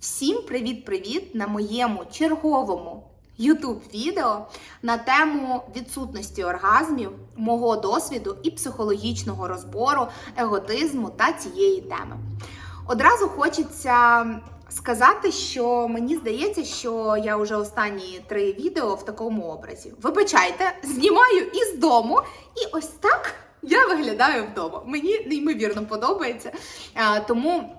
Всім привіт-привіт на моєму черговому YouTube відео на тему відсутності оргазмів, мого досвіду і психологічного розбору, еготизму та цієї теми. Одразу хочеться сказати, що мені здається, що я вже останні три відео в такому образі. Вибачайте, знімаю із дому, і ось так я виглядаю вдома. Мені неймовірно подобається. Тому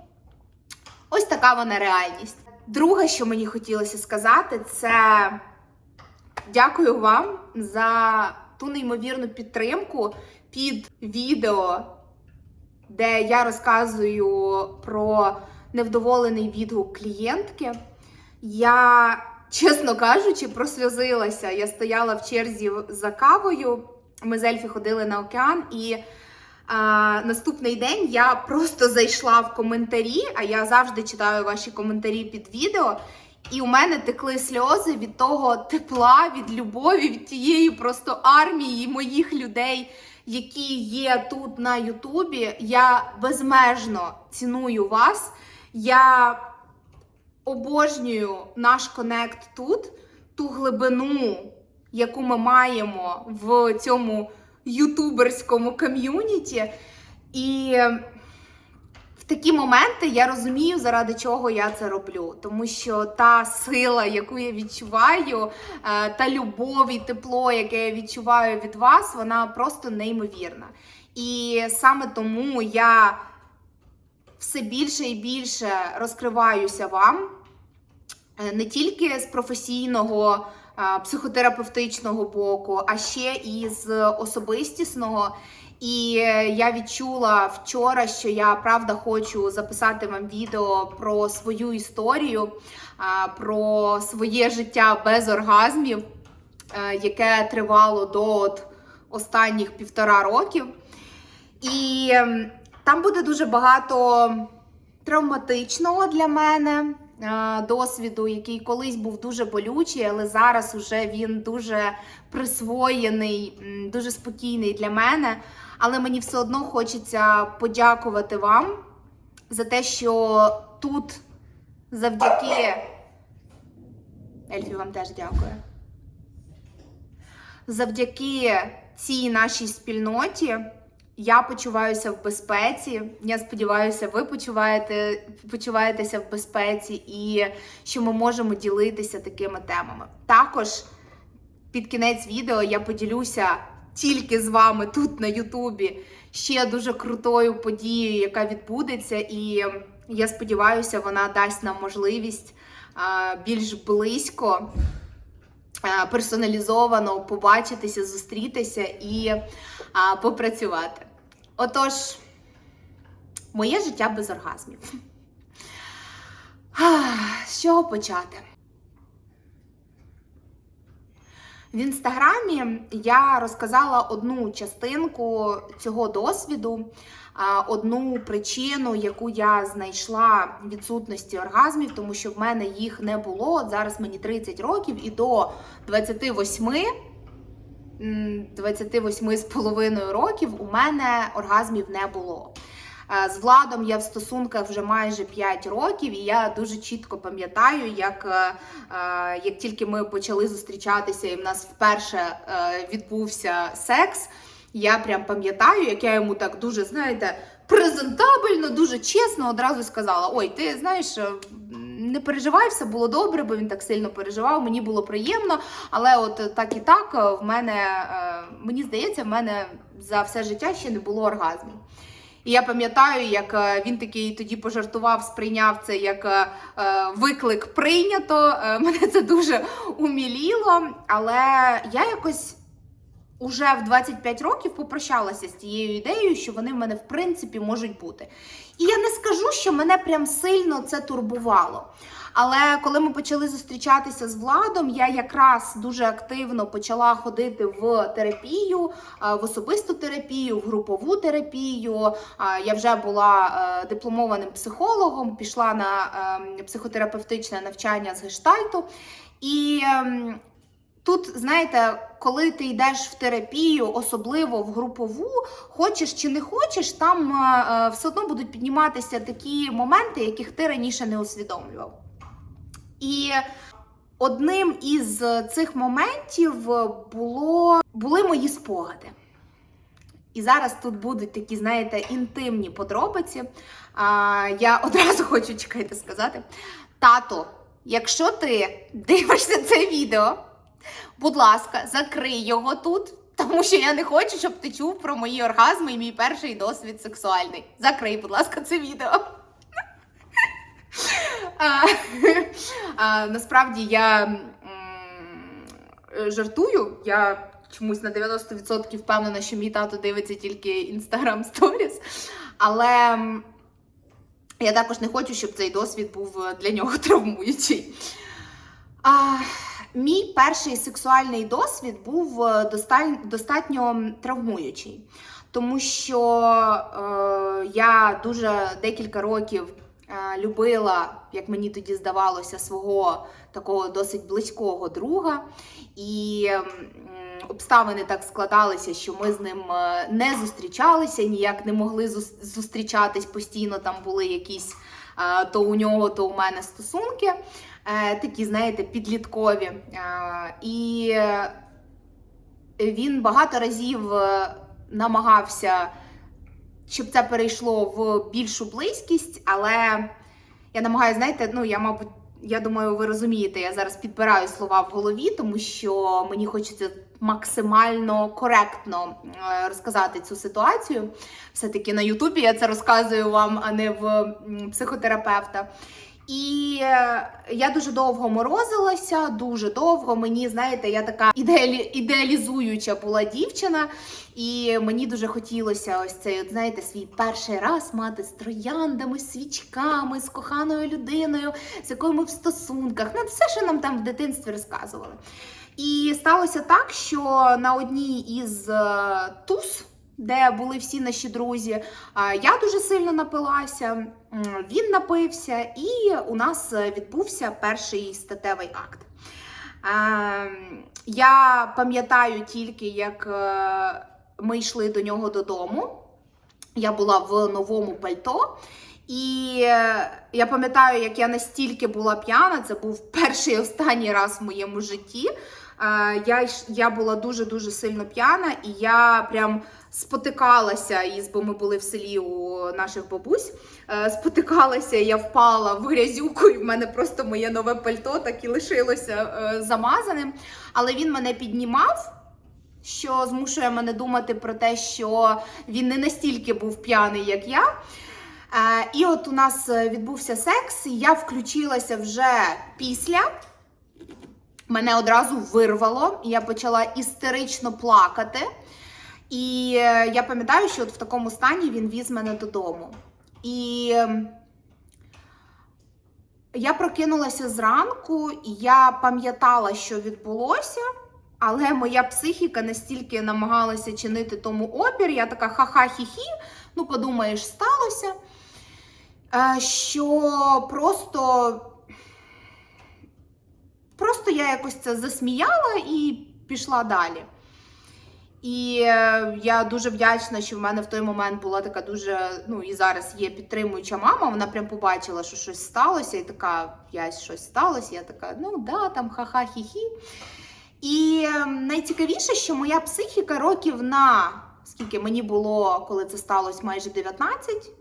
ось така вона реальність. Друге, що мені хотілося сказати, це дякую вам за ту неймовірну підтримку під відео, де я розказую про невдоволений відгук клієнтки. Я, чесно кажучи, просльозилася. Я стояла в черзі за кавою. Ми з Ельфі ходили на океан, і а, наступний день я просто зайшла в коментарі, а я завжди читаю ваші коментарі під відео. І у мене текли сльози від того тепла, від любові, від тієї просто армії моїх людей, які є тут на Ютубі. Я безмежно ціную вас. Я обожнюю наш конект тут, ту глибину, яку ми маємо в цьому ютуберському ком'юніті. І в такі моменти я розумію, заради чого я це роблю. Тому що та сила, яку я відчуваю, е, та любов і тепло, яке я відчуваю від вас, вона просто неймовірна. І саме тому я все більше і більше розкриваюся вам е, не тільки з професійного психотерапевтичного боку, а ще і з особистісного. І я відчула вчора, що я правда хочу записати вам відео про свою історію, про своє життя без оргазмів, е, яке тривало до от останніх півтора років. І ем, там буде дуже багато травматичного для мене досвіду, який колись був дуже болючий, але зараз уже він дуже присвоєний, дуже спокійний для мене. Але мені все одно хочеться подякувати вам за те, що тут завдяки Ельфі вам теж дякую. Завдяки цій нашій спільноті я почуваюся в безпеці. Я сподіваюся, ви почуваєте, почуваєтеся в безпеці і що ми можемо ділитися такими темами. Також під кінець відео я поділюся тільки з вами тут на Ютубі ще дуже крутою подією, яка відбудеться, і я сподіваюся, вона дасть нам можливість більш близько. Персоналізовано побачитися, зустрітися і попрацювати. Отож, моє життя без оргазмів. З чого почати? В інстаграмі я розказала одну частинку цього досвіду, одну причину, яку я знайшла відсутності оргазмів, тому що в мене їх не було. От зараз мені 30 років, і до 28, м, 28 з половиною років у мене оргазмів не було. Е, З Владом я в стосунках вже майже 5 років, і я дуже чітко пам'ятаю, як, е, е, як тільки ми почали зустрічатися, і в нас вперше відбувся секс. Я прям пам'ятаю, як я йому так дуже, знаєте, презентабельно, дуже чесно одразу сказала: Ой, ти знаєш, не переживай, все було добре, бо він так сильно переживав. Мені було приємно, але от так і так е, в мене е, мені здається, в мене за все життя ще не було оргазмів. І я пам'ятаю, як е, він такий тоді пожартував, сприйняв це як виклик прийнято. Мене це дуже уміліло, але я якось уже в 25 років попрощалася з тією ідеєю, що вони в мене в принципі можуть бути. І я не скажу, що мене прям сильно це турбувало. Але коли ми почали зустрічатися з владом, я якраз дуже активно почала ходити в терапію, е, в особисту терапію, в групову терапію. Е, Я вже була е, дипломованим психологом, пішла на ем, психотерапевтичне навчання з гештальту. І ем, Тут, знаєте, коли ти йдеш в терапію, особливо в групову, хочеш чи не хочеш, там е, е, все одно будуть підніматися такі моменти, яких ти раніше не усвідомлював. І одним із цих моментів було, були мої спогади. І зараз тут будуть такі, знаєте, інтимні подробиці. А, я одразу хочу чекайте сказати. Тато, якщо ти дивишся це відео, будь ласка, закрий його тут, тому що я не хочу, щоб ти чув про мої оргазми і мій перший досвід сексуальний. Закрий, будь ласка, це відео. А, а, насправді я м, жартую. Я чомусь на 90% впевнена, що мій тато дивиться тільки Instagram Stories. Але я також не хочу, щоб цей досвід був для нього травмуючий. А, мій перший сексуальний досвід був е, достатньо травмуючий, тому що е, я дуже декілька років е, любила, як мені тоді здавалося, свого такого досить близького друга. І обставини так складалися, що ми з ним не зустрічалися, ніяк не могли зустрічатись постійно. Там були якісь то у нього, то у мене стосунки, такі, знаєте, підліткові. Е, І е, він багато разів е, намагався, щоб це перейшло в більшу близькість, але я намагаюся, знаєте, ну я, мабуть, я думаю, ви розумієте, я зараз підбираю слова в голові, тому що мені хочеться максимально коректно е, розказати цю ситуацію. Все-таки на Ютубі я це розказую вам, а не в психотерапевта. І е, я дуже довго морозилася, дуже довго. Мені, знаєте, я така ідеалі... ідеалізуюча була дівчина, і мені дуже хотілося ось цей, от, знаєте, свій перший раз мати з трояндами, свічками, з коханою людиною, з якою ми в стосунках. Ну, все, що нам там в дитинстві розказували. І сталося так, що на одній із е, туз, де були всі наші друзі, Я дуже сильно напилася, він напився, і у нас відбувся перший статевий акт. Я пам'ятаю тільки, як е, ми йшли до нього додому. Я була в новому пальто. І е, я пам'ятаю, як я настільки була п'яна, це був перший і останній раз в моєму житті. Я, я була дуже-дуже сильно п'яна, і я прям спотикалася із, бо ми були в селі у наших бабусь. е, Спотикалася, я впала в грязюку, і в мене просто моє нове пальто так і лишилося е, замазаним. Але він мене піднімав. Що змушує мене думати про те, що він не настільки був п'яний, як я. Е, і от у нас відбувся секс, і я включилася вже після. Мене одразу вирвало, і я почала істерично плакати. І е, я пам'ятаю, що от в такому стані він віз мене додому. І ем, я прокинулася зранку, і я пам'ятала, що відбулося, але моя психіка настільки намагалася чинити тому опір. Я така ха-ха-хі-хі, ну подумаєш, сталося. е, Що просто Просто я якось це засміяла і пішла далі. І е, я дуже вдячна, що в мене в той момент була така дуже, ну і зараз є підтримуюча мама. Вона прям побачила, що щось сталося, і така, я щось сталося. Я така, ну да, там ха-ха, хі-хі. І е, найцікавіше, що моя психіка років на скільки мені було, коли це сталося, майже 19,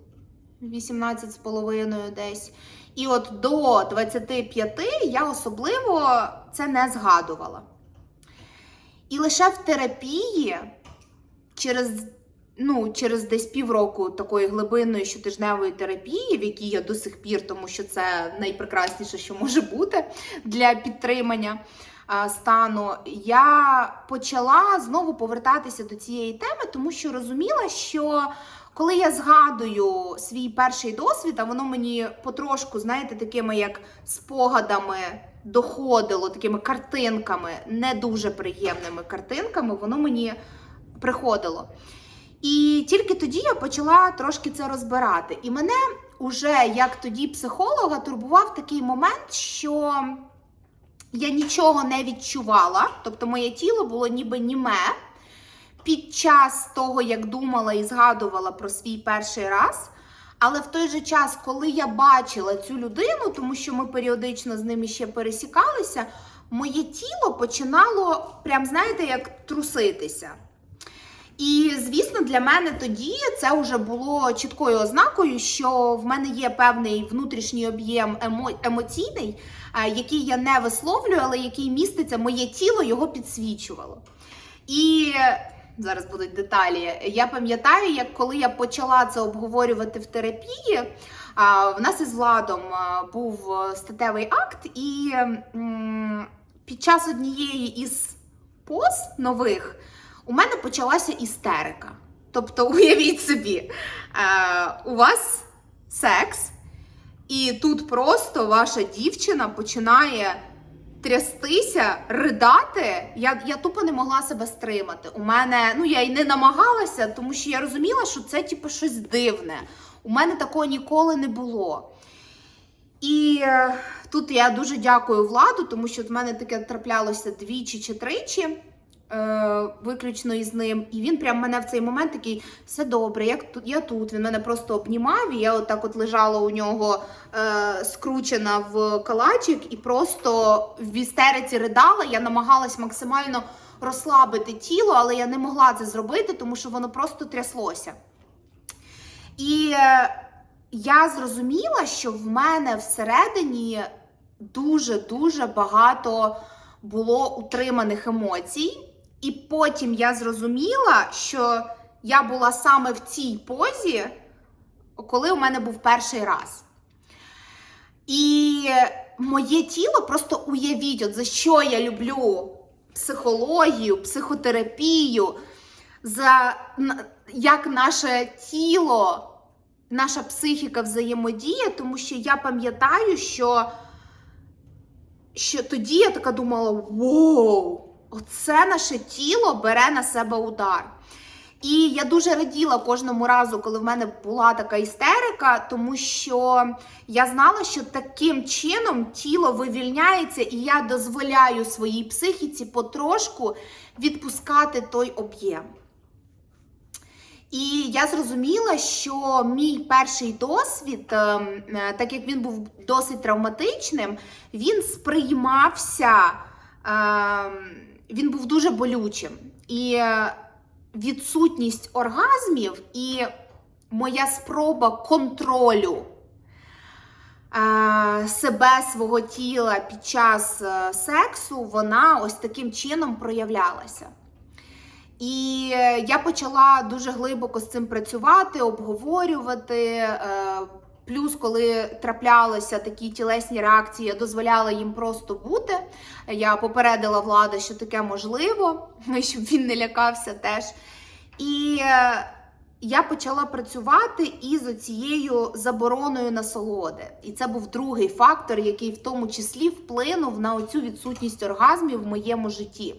18 з половиною десь. І от до 25 я особливо це не згадувала. І лише в терапії через, ну, через десь півроку такої глибинної щотижневої терапії, в якій я до сих пір, тому що це найпрекрасніше, що може бути для підтримання стану, я почала знову повертатися до цієї теми, тому що розуміла, що коли я згадую свій перший досвід, а воно мені потрошку, знаєте, такими як спогадами доходило, такими картинками, не дуже приємними картинками, воно мені приходило. І тільки тоді я почала трошки це розбирати. І мене уже як тоді психолога турбував такий момент, що я нічого не відчувала, тобто моє тіло було ніби німе під час того, як думала і згадувала про свій перший раз. Але в той же час, коли я бачила цю людину, тому що ми періодично з ними ще пересікалися, моє тіло починало, прям знаєте, як труситися. І звісно, для мене тоді це вже було чіткою ознакою, що в мене є певний внутрішній об'єм емо- емоційний, е, який я не висловлюю, але який міститься, моє тіло його підсвічувало. І зараз будуть деталі. Я пам'ятаю, як коли я почала це обговорювати в терапії, в нас із владом був статевий акт, і під час однієї із поз нових у мене почалася істерика. Тобто, уявіть собі, е, у вас секс, і тут просто ваша дівчина починає трястися, ридати. Я, я тупо не могла себе стримати. У мене, ну я й не намагалася, тому що я розуміла, що це типу щось дивне. У мене такого ніколи не було. І е, тут я дуже дякую владу, тому що в мене таке траплялося двічі чи тричі. Е, Виключно із ним, і він прям мене в цей момент такий все добре, як тут я тут. Він мене просто обнімав, і я отак от лежала у нього е, скручена в калачик, і просто в істериці ридала. Я намагалась максимально розслабити тіло, але я не могла це зробити, тому що воно просто тряслося. І е, я зрозуміла, що в мене всередині дуже-дуже багато було утриманих емоцій. І потім я зрозуміла, що я була саме в цій позі, коли у мене був перший раз. І моє тіло просто уявіть, от за що я люблю психологію, психотерапію, за як наше тіло, наша психіка взаємодіє, тому що я пам'ятаю, що, що тоді я така думала: воу, оце наше тіло бере на себе удар. І я дуже раділа кожному разу, коли в мене була така істерика, тому що я знала, що таким чином тіло вивільняється, і я дозволяю своїй психіці потрошку відпускати той об'єм. І я зрозуміла, що мій перший досвід, ем, е, так як він був досить травматичним, він сприймався, ем, він був дуже болючим. І е, відсутність оргазмів і моя спроба контролю е, себе, свого тіла під час е, сексу, вона ось таким чином проявлялася. І я почала дуже глибоко з цим працювати, обговорювати. Плюс, коли траплялися такі тілесні реакції, я дозволяла їм просто бути. Я попередила влада, що таке можливо, щоб він не лякався теж. І е, я почала працювати із оцією забороною насолоди. І це був другий фактор, який в тому числі вплинув на оцю відсутність оргазмів в моєму житті.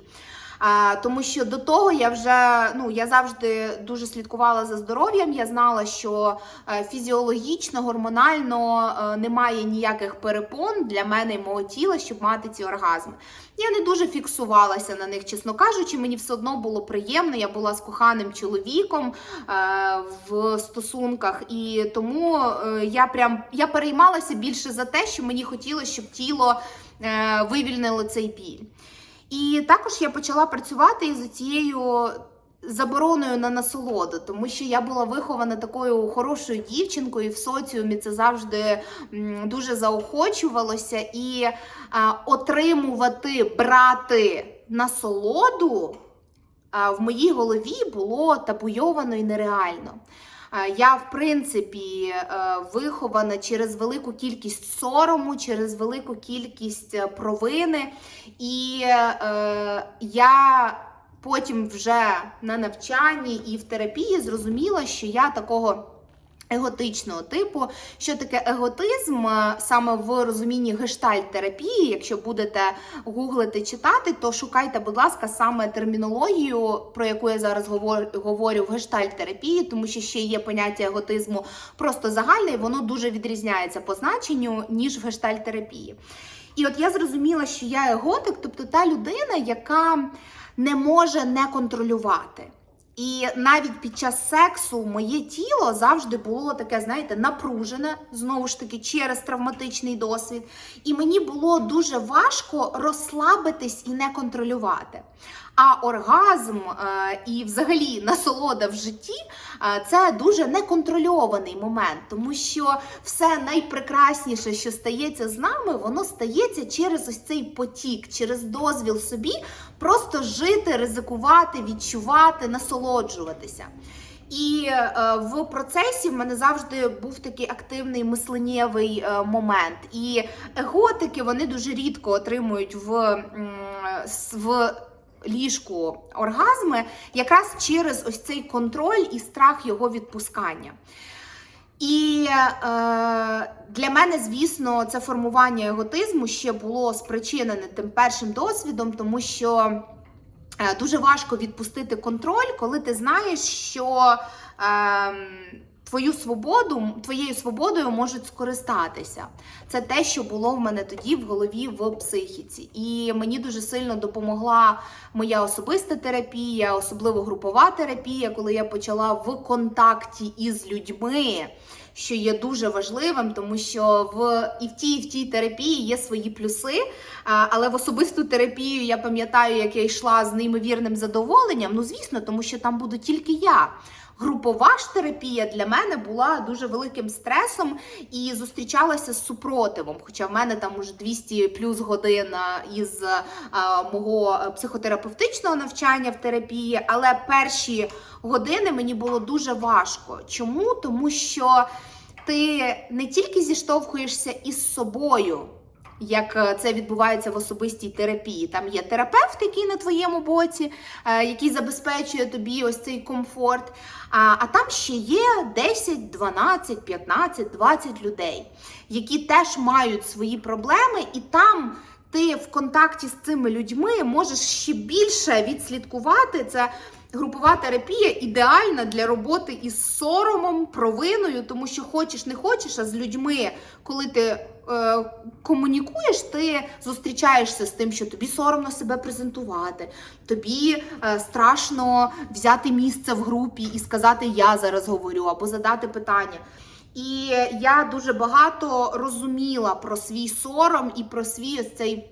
А, тому що до того я вже ну я завжди дуже слідкувала за здоров'ям. Я знала, що е, фізіологічно, гормонально е, немає ніяких перепон для мене і мого тіла, щоб мати ці оргазми. Я не дуже фіксувалася на них, чесно кажучи, мені все одно було приємно. Я була з коханим чоловіком е, в стосунках, і тому я прям я переймалася більше за те, що мені хотілося, щоб тіло вивільнило цей біль. І також я почала працювати із цією забороною на насолоду, тому що я була вихована такою хорошою дівчинкою, і в соціумі це завжди дуже заохочувалося. І а, отримувати, брати насолоду в моїй голові було табуйовано і нереально. А, Я, в принципі, е, вихована через велику кількість сорому, через велику кількість е, провини. І е, я потім вже на навчанні і в терапії зрозуміла, що я такого. Еготичного типу, що таке еготизм е, саме в розумінні гештальт-терапії. Якщо будете гуглити читати, то шукайте, будь ласка, саме термінологію, про яку я зараз говорю, в гештальт-терапії, тому що ще є поняття еготизму просто загальне, і воно дуже відрізняється по значенню, ніж в гештальт-терапії. І от я зрозуміла, що я еготик, тобто та людина, яка не може не контролювати. І навіть під час сексу моє тіло завжди було таке, знаєте, напружене, знову ж таки, через травматичний досвід. І мені було дуже важко розслабитись і не контролювати. А оргазм е, і взагалі насолода в житті е, це дуже неконтрольований момент, тому що все найпрекрасніше, що стається з нами, воно стається через ось цей потік, через дозвіл собі просто жити, ризикувати, відчувати, насолоджуватися. І е, в процесі в мене завжди був такий активний мисленнєвий момент. І еготики вони дуже рідко отримують в, в ліжку оргазми, якраз через ось цей контроль і страх його відпускання. І е, для мене, звісно, це формування еготизму ще було спричинене тим першим досвідом, тому що е, дуже важко відпустити контроль, коли ти знаєш, що е, твою свободу, твоєю свободою можуть скористатися. Це те, що було в мене тоді в голові в психіці. І мені дуже сильно допомогла моя особиста терапія, особливо групова терапія, коли я почала в контакті із людьми. Що є дуже важливим, тому що в і в тій, і в тій терапії є свої плюси. Але в особисту терапію я пам'ятаю, як я йшла з неймовірним задоволенням. Ну, звісно, тому що там буду тільки я. Групова ж терапія для мене була дуже великим стресом і зустрічалася з супротивом. Хоча в мене там уже 200 плюс годин із а, мого психотерапевтичного навчання в терапії, але перші години мені було дуже важко. Чому? Тому що ти не тільки зіштовхуєшся із собою. Як е, це відбувається в особистій терапії. Там є терапевт, який на твоєму боці, е, який забезпечує тобі ось цей комфорт. А, там ще є 10, 12, 15, 20 людей, які теж мають свої проблеми, і там ти в контакті з цими людьми можеш ще більше відслідкувати це. Групова терапія ідеальна для роботи із соромом, провиною, тому що хочеш не хочеш, а з людьми, коли ти комунікуєш, ти зустрічаєшся з тим, що тобі соромно себе презентувати, тобі е, страшно взяти місце в групі і сказати Я зараз говорю або задати питання. І я дуже багато розуміла про свій сором і про свій ось цей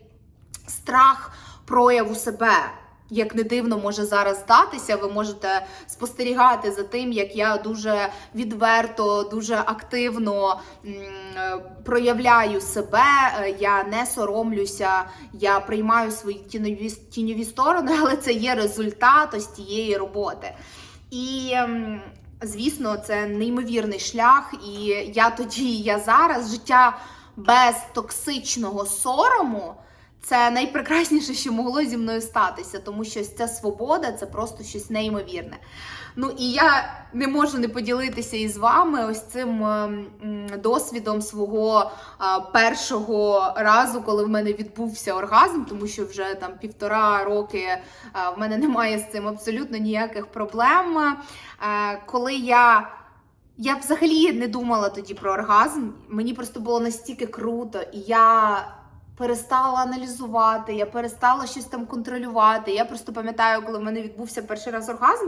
страх прояву себе. Як не дивно може зараз здатися, ви можете спостерігати за тим, як я дуже відверто, дуже активно проявляю себе. е, Я не соромлюся, я приймаю свої тіньові, тіньові сторони, але це є результат ось тієї роботи. І звісно, це неймовірний шлях. І я тоді, я зараз життя без токсичного сорому. Це найпрекрасніше, що могло зі мною статися, тому що ця свобода це просто щось неймовірне. Ну і я не можу не поділитися із вами ось цим ем, досвідом свого першого разу, коли в мене відбувся оргазм, тому що вже там півтора роки в мене немає з цим абсолютно ніяких проблем. Е, коли я я взагалі не думала тоді про оргазм. Мені просто було настільки круто, і я перестала аналізувати, я перестала щось там контролювати. Я просто пам'ятаю, коли в мене відбувся перший раз оргазм.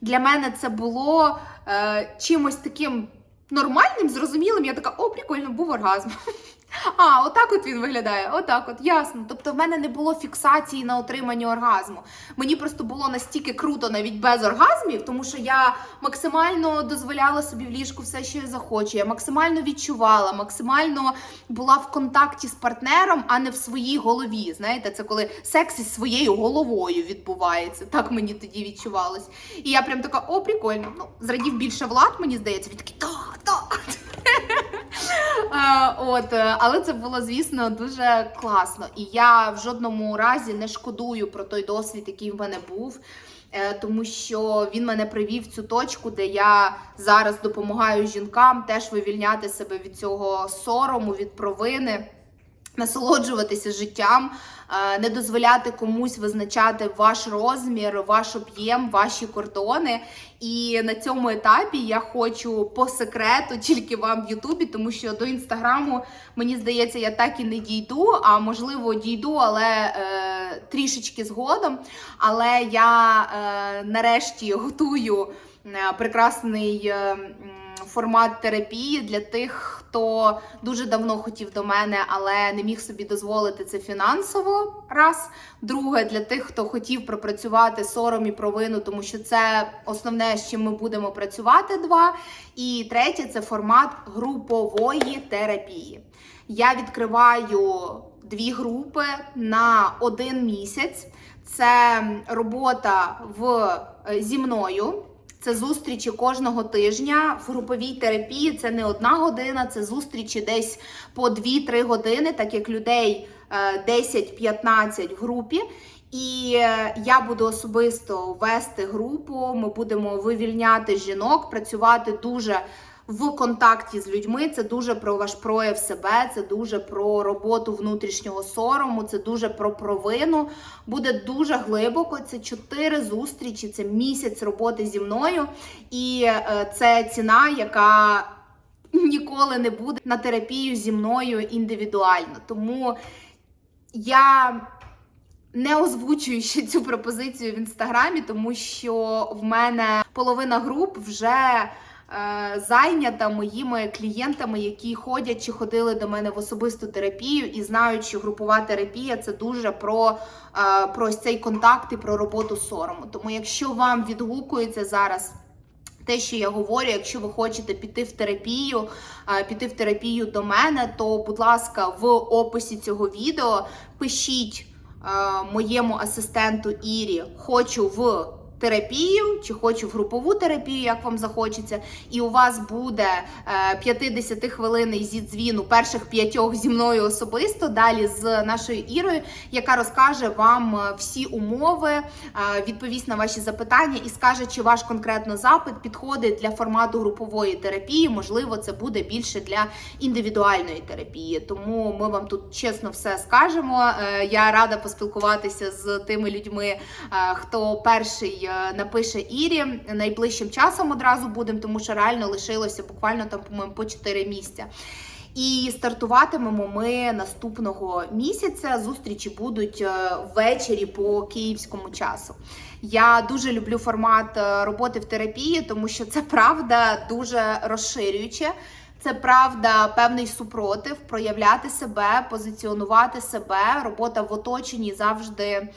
Для мене це було е, чимось таким нормальним, зрозумілим. Я така, о, прикольно, був оргазм. А, отак от він виглядає, отак от, ясно. Тобто в мене не було фіксації на отриманні оргазму. Мені просто було настільки круто навіть без оргазмів, тому що я максимально дозволяла собі в ліжку все, що я захочу. Я максимально відчувала, максимально була в контакті з партнером, а не в своїй голові. Знаєте, це коли секс із своєю головою відбувається. Так мені тоді відчувалось. І я прям така, о, прикольно. Ну, зрадів більше влад, мені здається, він такий, так, так. Е, От, е, але це було, звісно, дуже класно. І я в жодному разі не шкодую про той досвід, який в мене був. е, Тому що він мене привів в цю точку, де я зараз допомагаю жінкам теж вивільняти себе від цього сорому, від провини, насолоджуватися життям, е, не дозволяти комусь визначати ваш розмір, ваш об'єм, ваші кордони. І на цьому етапі я хочу по секрету тільки вам в Ютубі, тому що до інстаграму мені здається, я так і не дійду. А можливо, дійду, але е, трішечки згодом. Але я е, нарешті готую е, прекрасний е, формат терапії для тих, хто дуже давно хотів до мене, але не міг собі дозволити це фінансово. Раз. Друге, для тих, хто хотів пропрацювати сором і провину, тому що це основне, з чим ми будемо працювати. Два. І третє це формат групової терапії. Я відкриваю дві групи на один місяць. Це робота в, е, зі мною. Це зустрічі кожного тижня в груповій терапії. Це не одна година, це зустрічі десь по 2-3 години, так як людей е, 10-15 в групі. І е, я буду особисто вести групу. Ми будемо вивільняти жінок, працювати дуже в контакті з людьми. Це дуже про ваш прояв себе, це дуже про роботу внутрішнього сорому, це дуже про провину. Буде дуже глибоко. Це чотири зустрічі, це місяць роботи зі мною, і е, це ціна, яка ніколи не буде на терапію зі мною індивідуально. Тому я не озвучую ще цю пропозицію в інстаграмі, тому що в мене половина груп вже зайнята моїми клієнтами, які ходять чи ходили до мене в особисту терапію і знають, що групова терапія це дуже про, е, про цей контакт і про роботу сорому. Тому, якщо вам відгукується зараз. Те, що я говорю, якщо ви хочете піти в терапію, е, піти в терапію до мене, то, будь ласка, в описі цього відео пишіть е, моєму асистенту Ірі, хочу в терапію чи хочу в групову терапію, як вам захочеться, і у вас буде е, 50-хвилинний зідзвін у перших п'ятьох зі мною особисто, далі з нашою Ірою, яка розкаже вам е, всі умови, е, відповість на ваші запитання і скаже, чи ваш конкретно запит підходить для формату групової терапії. Можливо, це буде більше для індивідуальної терапії. Тому ми вам тут чесно все скажемо. Я рада поспілкуватися з тими людьми, хто перший напише Ірі. Найближчим часом одразу будемо, тому що реально лишилося буквально там, по-моєму, по 4 місця. І стартуватимемо ми наступного місяця. Зустрічі будуть е, ввечері по київському часу. Я дуже люблю формат е, роботи в терапії, тому що це правда дуже розширююче. Це правда, певний супротив, проявляти себе, позиціонувати себе. Робота в оточенні завжди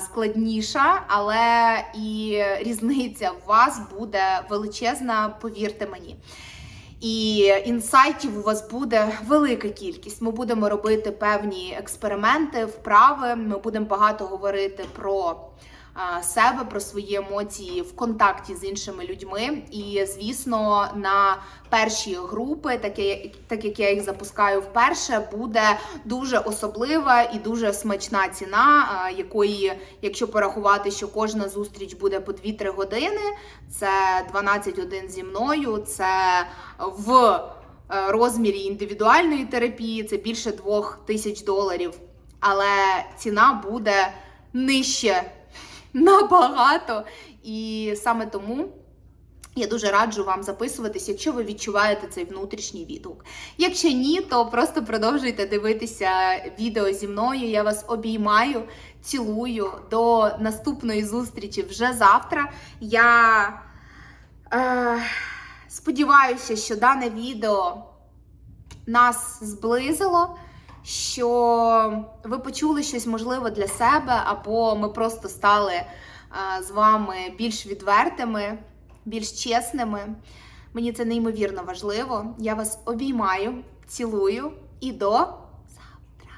складніша, але і різниця в вас буде величезна, повірте мені. І інсайтів у вас буде велика кількість. Ми будемо робити певні експерименти, вправи. Ми будемо багато говорити про себе, про свої емоції в контакті з іншими людьми. І, звісно, на перші групи, так як, я їх запускаю вперше, буде дуже особлива і дуже смачна ціна, якої, якщо порахувати, що кожна зустріч буде по 2-3 години, це 12 годин зі мною, це в е, розмірі індивідуальної терапії, це більше 2 тисяч доларів. Але ціна буде нижче набагато. І саме тому я дуже раджу вам записуватись, якщо ви відчуваєте цей внутрішній відгук. Якщо ні, то просто продовжуйте дивитися відео зі мною. Я вас обіймаю, цілую. До наступної зустрічі вже завтра. Я е, сподіваюся, що дане відео нас зблизило. Що ви почули щось можливе для себе, або ми просто стали з вами більш відвертими, більш чесними. Мені це неймовірно важливо. Я вас обіймаю, цілую і до завтра.